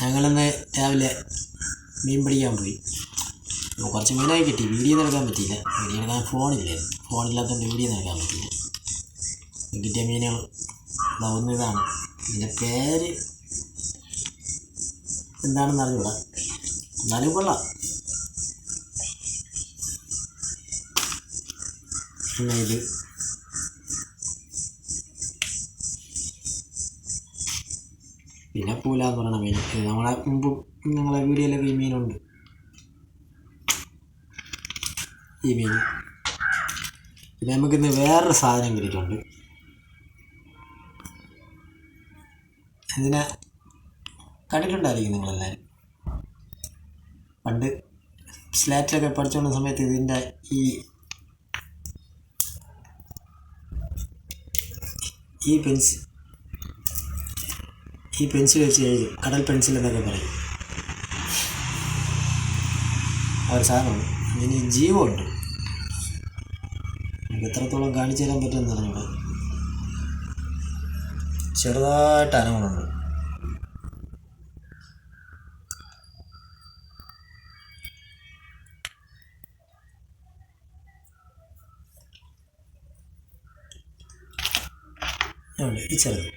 ഞങ്ങളിന്ന് രാവിലെ മീൻ പിടിക്കാൻ പോയി. കുറച്ച് മീനായി കിട്ടി. വീഡിയോ എടുക്കാൻ പറ്റിയില്ല. വീഡിയോ എടുക്കാൻ ഫോണില്ലായിരുന്നു ഫോണില്ലാത്തതുകൊണ്ട് വീഡിയോ എടുക്കാൻ പറ്റിയില്ല. കിട്ടിയ മീനുകൾ ഒന്ന് ഇതാണ്. ഇതിന്റെ പേര് എന്താണെന്ന് അറിഞ്ഞൂടാ. എന്നാലും കൊള്ളാം. പിന്നെ ഇത് പിന്നെ പൂല എന്ന് പറയണ മീൻ നമ്മളെ മുമ്പ് ഞങ്ങളെ വീഡിയോയിലൊക്കെ ഈ മീനുണ്ട് ഈ മീൻ പിന്നെ നമുക്കിന്ന് വേറൊരു സാധനം കിട്ടിയിട്ടുണ്ട്. ഇതിനെ കണ്ടിട്ടുണ്ടായിരിക്കും നിങ്ങളെല്ലാവരും പണ്ട് സ്ലാറ്റിലൊക്കെ പഠിച്ചുകൊണ്ട സമയത്ത് ഇതിന്റെ ഈ ഈ പെൻസിൽ ഈ പെൻസിൽ വെച്ച് എഴുതും കടൽ പെൻസിൽ എന്നൊക്കെ പറയും. അവർ സാധനമാണ് അതിന് ജീവമുണ്ട് നമുക്ക് എത്രത്തോളം കാണിച്ചു തരാൻ പറ്റുമെന്ന് അറിഞ്ഞൂടാ. ചെറുതായിട്ട് അനങ്ങുന്നുണ്ട് ഉണ്ട് ചെറുത്.